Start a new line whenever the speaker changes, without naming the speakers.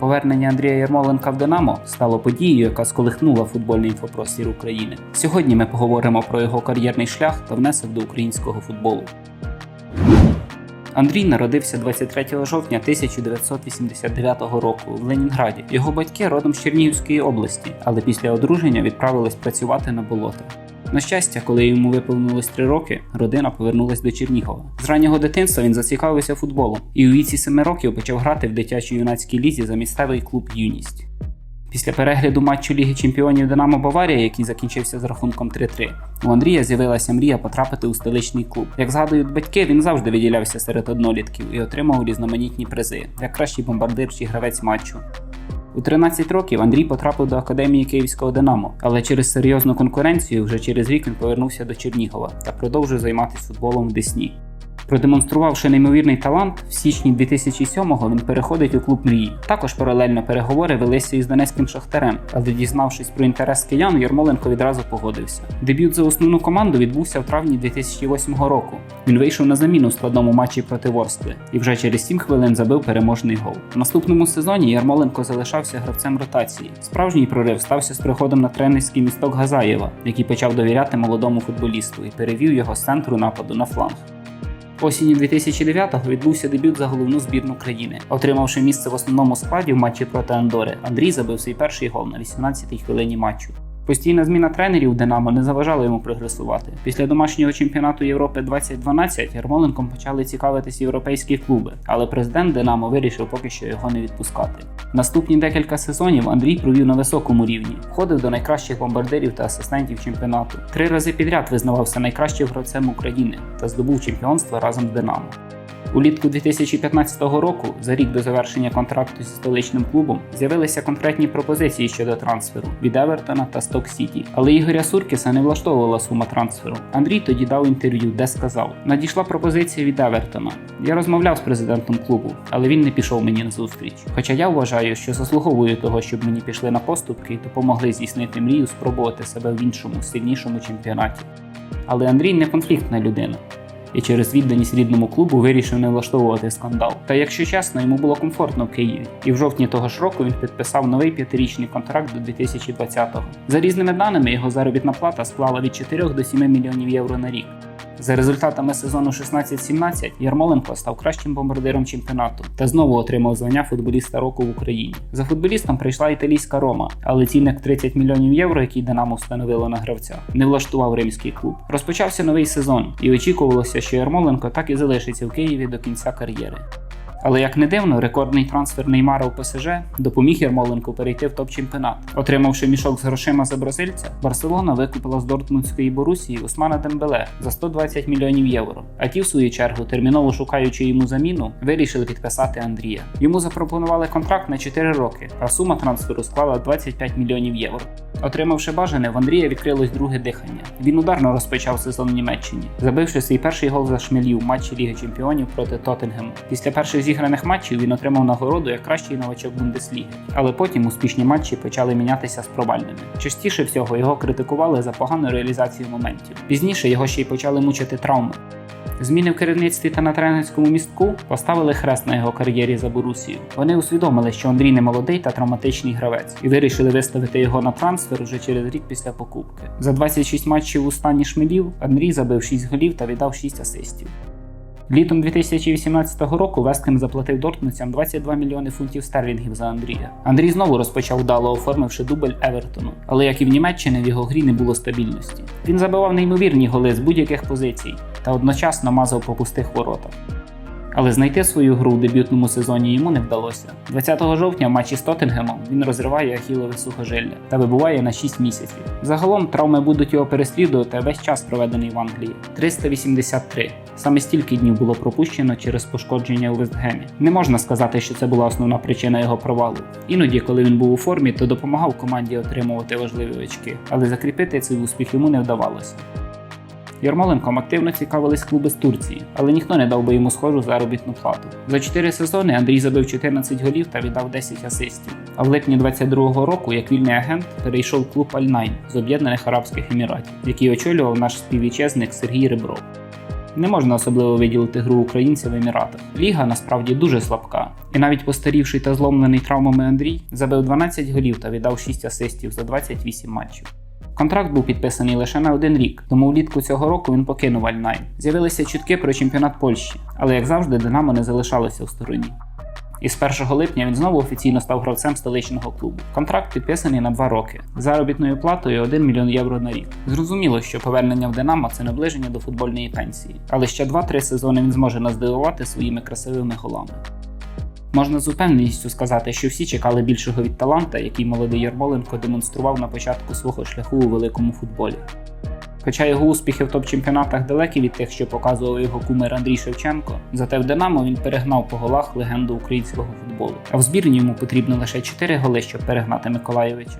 Повернення Андрія Ярмоленка в Динамо стало подією, яка сколихнула футбольний інфопростір України. Сьогодні ми поговоримо про його кар'єрний шлях та внесок до українського футболу. Андрій народився 23 жовтня 1989 року в Ленінграді. Його батьки родом з Чернігівської області, але після одруження відправились працювати на болота. На щастя, коли йому виповнилось 3 роки, родина повернулась до Чернігова. З раннього дитинства він зацікавився футболом і у віці 7 років почав грати в дитячій юнацькій лізі за місцевий клуб Юність. Після перегляду матчу Ліги Чемпіонів Динамо Баварія, який закінчився з рахунком 3-3, у Андрія з'явилася мрія потрапити у столичний клуб. Як згадують батьки, він завжди виділявся серед однолітків і отримав різноманітні призи, як кращий бомбардир чи гравець матчу. У 13 років Андрій потрапив до академії Київського Динамо, але через серйозну конкуренцію вже через рік він повернувся до Чернігова та продовжив займатися футболом в Десні. Продемонструвавши неймовірний талант, в січні 2007-го він переходить у клуб мрії. Також паралельно переговори велися із донецьким шахтарем, але дізнавшись про інтерес киян, Ярмоленко відразу погодився. Дебют за основну команду відбувся в травні 2008 року. Він вийшов на заміну в складному матчі проти Ворскли і вже через 7 хвилин забив переможний гол. В наступному сезоні Ярмоленко залишався гравцем ротації. Справжній прорив стався з приходом на тренерський місток Газаєва, який почав довіряти молодому футболісту і перевів його з центру нападу на фланг. Осінню 2009-го відбувся дебют за головну збірну країни. Отримавши місце в основному складі в матчі проти Андори, Андрій забив свій перший гол на 18-й хвилині матчу. Постійна зміна тренерів Динамо не заважала йому прогресувати. Після домашнього чемпіонату Європи 2012 Ярмоленком почали цікавитись європейські клуби, але президент Динамо вирішив поки що його не відпускати. Наступні декілька сезонів Андрій провів на високому рівні, входив до найкращих бомбардирів та асистентів чемпіонату. Три рази підряд визнавався найкращим гравцем України та здобув чемпіонство разом з Динамо. Улітку 2015 року, за рік до завершення контракту зі столичним клубом, з'явилися конкретні пропозиції щодо трансферу від Евертона та Сток Сіті. Але Ігоря Суркіса не влаштовувала сума трансферу. Андрій тоді дав інтерв'ю, де сказав: надійшла пропозиція від Евертона. Я розмовляв з президентом клубу, але він не пішов мені на зустріч. Хоча я вважаю, що заслуговую того, щоб мені пішли на поступки і допомогли здійснити мрію спробувати себе в іншому, сильнішому чемпіонаті. Але Андрій не конфліктна людина і через відданість рідному клубу вирішив не влаштовувати скандал. Та якщо чесно, йому було комфортно в Києві, і в жовтні того ж року він підписав новий п'ятирічний контракт до 2020-го. За різними даними, його заробітна плата склала від 4 до 7 мільйонів євро на рік. За результатами сезону 16-17 Ярмоленко став кращим бомбардиром чемпіонату та знову отримав звання футболіста року в Україні. За футболістом прийшла італійська Рома, але цінник 30 мільйонів євро, який Динамо встановило на гравця, не влаштував римський клуб. Розпочався новий сезон, і очікувалося, що Ярмоленко так і залишиться в Києві до кінця кар'єри. Але як не дивно, рекордний трансфер Неймара у ПСЖ допоміг Ярмоленку перейти в топ-чемпіонат. Отримавши мішок з грошима за бразильця, Барселона викупила з Дортмундської Борусії Усмана Дембеле за 120 мільйонів євро. А ті, в свою чергу, терміново шукаючи йому заміну, вирішили підписати Андрія. Йому запропонували контракт на 4 роки, а сума трансферу склала 25 мільйонів євро. Отримавши бажане, в Андрія відкрилось друге дихання. Він ударно розпочав сезон в Німеччині, забивши свій перший гол за шмелів в матчі Ліги Чемпіонів проти Тоттенгему. Після перших зіграних матчів він отримав нагороду як кращий новачок Бундесліги, але потім успішні матчі почали мінятися з провальними. Частіше всього його критикували за погану реалізацію моментів. Пізніше його ще й почали мучити травми. Зміни в керівництві та на тренерському містку поставили хрест на його кар'єрі за Борусію. Вони усвідомили, що Андрій не молодий та травматичний гравець, і вирішили виставити його на трансфер уже через рік після покупки. За 26 матчів у стані шмелів Андрій забив 6 голів та віддав 6 асистів. Літом 2018 року Вестхем заплатив дортмундцям 22 мільйони фунтів стерлінгів за Андрія. Андрій знову розпочав вдало оформивши дубль Евертону, але як і в Німеччині, в його грі не було стабільності. Він забивав неймовірні голи з будь-яких позицій та одночасно мазав по пустих воротах. Але знайти свою гру в дебютному сезоні йому не вдалося. 20 жовтня в матчі з Тоттенгемом він розриває ахілове сухожилля та вибуває на 6 місяців. Загалом травми будуть його переслідувати весь час проведений в Англії 383. Саме стільки днів було пропущено через пошкодження у Вестгемі. Не можна сказати, що це була основна причина його провалу. Іноді, коли він був у формі, то допомагав команді отримувати важливі очки, але закріпити цей успіх йому не вдавалося. Ярмоленком активно цікавились клуби з Турції, але ніхто не дав би йому схожу заробітну плату. За 4 сезони Андрій забив 14 голів та віддав 10 асистів. А в липні 22-го року, як вільний агент, перейшов клуб Аль-Найн з Об'єднаних Арабських Еміратів, який очолював наш співвітчизник Сергій Ребров. Не можна особливо виділити гру українця в Еміратах. Ліга насправді дуже слабка, і навіть постарівший та зломлений травмами Андрій забив 12 голів та віддав 6 асистів за 28 матчів. Контракт був підписаний лише на один рік, тому влітку цього року він покинув Альнайн. З'явилися чутки про чемпіонат Польщі, але як завжди, Динамо не залишалося в стороні. І з 1 липня він знову офіційно став гравцем столичного клубу. Контракт підписаний на 2 роки заробітною платою 1 мільйон євро на рік. Зрозуміло, що повернення в Динамо це наближення до футбольної пенсії, але ще 2-3 сезони він зможе нас здивувати своїми красивими голами. Можна з упевненістю сказати, що всі чекали більшого від таланта, який молодий Ярмоленко демонстрував на початку свого шляху у великому футболі. Хоча його успіхи в топ-чемпіонатах далекі від тих, що показував його кумир Андрій Шевченко, зате в Динамо він перегнав по голах легенду українського футболу. А в збірні йому потрібно лише 4 голи, щоб перегнати Миколаєвича.